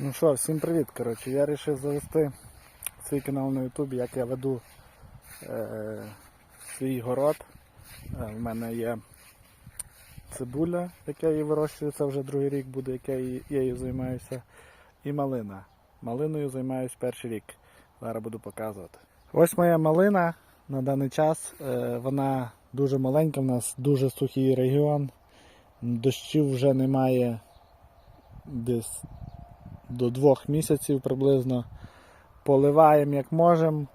Ну що, всім привіт. Коротше, я вирішив завести свій канал на Ютубі, як я веду е, свій город. Е, в мене є цибуля, яка її вирощую, це вже другий рік буде, як я її, я її займаюся. І малина. Малиною займаюся перший рік. Зараз буду показувати. Ось моя малина на даний час. Е, вона дуже маленька, в нас дуже сухий регіон. Дощів вже немає десь до двох місяців приблизно. Поливаємо як можемо.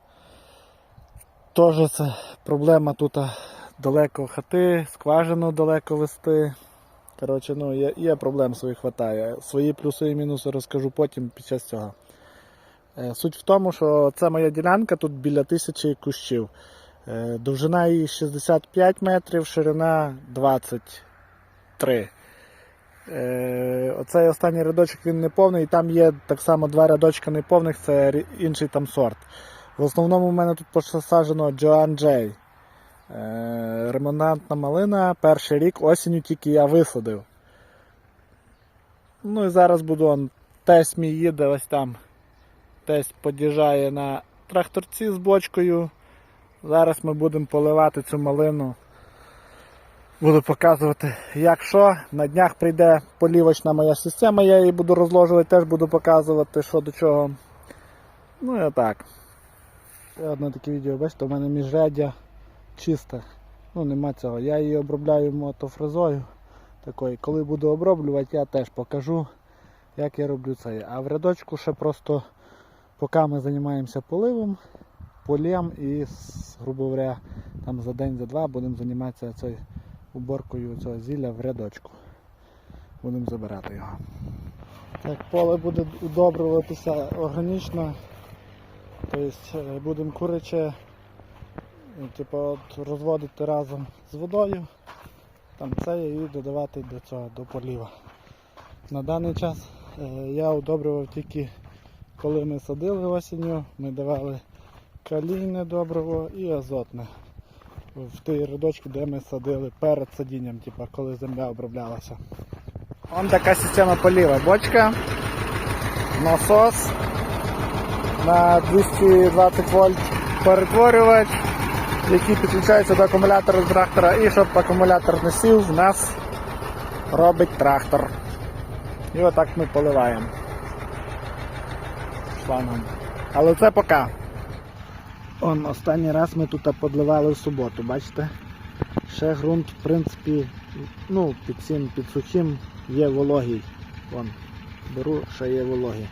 Теж це проблема тут далеко хати, скважину далеко вести. Коротше, ну, є, є проблем своїх хватає. Свої плюси і мінуси розкажу потім під час цього. Е, Суть в тому, що це моя ділянка, тут біля тисячі кущів. Е, Довжина її 65 метрів, ширина 23. Е, Оцей останній рядочок він не повний, і там є так само два рядочка неповних, це інший там сорт. В основному в мене тут посаджено Joan J. Е, Ремонантна малина, перший рік, осінню тільки я висадив. Ну і зараз буду он, тесть мій їде ось там. Тесть під'їжджає на тракторці з бочкою. Зараз ми будемо поливати цю малину. Буду показувати, як що. На днях прийде полівочна моя система, я її буду розложувати, теж буду показувати, що до чого. Ну і отак. Ще одне таке відео, бачите, у мене міжряддя чисте. Ну нема цього. Я її обробляю мотофрезою. Такою. Коли буду оброблювати, я теж покажу, як я роблю це. А в рядочку ще просто, поки ми займаємося поливом, полєм і, грубо говоря, там за день, за два будемо займатися цією уборкою цього зілля в рядочку. Будемо забирати його. Так, поле буде удобрюватися органічно. Тобто е, будемо куряче е, типу, от, розводити разом з водою. Там це і додавати до цього, до поліва. На даний час е, я удобрював тільки коли ми садили осінню, ми давали калійне добриво і азотне в тій рядочку, де ми садили перед садінням, типу, коли земля оброблялася. Вон така система поліва. Бочка, насос на 220 вольт перетворювач, який підключається до акумулятора трактора. І щоб акумулятор не сів, в нас робить трактор. І отак ми поливаємо шлангом. Але це поки. Он останній раз ми тут подливали в суботу, бачите? Ще ґрунт, в принципі, ну, під цим, під сухим є вологий. Вон, беру, ще є вологий.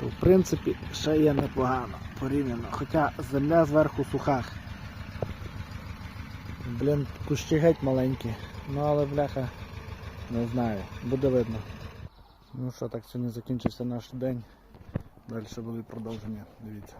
То в принципі ще є непогано порівняно. Хоча земля зверху суха. Блін, кущі геть маленькі. Ну але бляха, не знаю, буде видно. Ну що, так сьогодні закінчився наш день. Далі буде продовження, дивіться.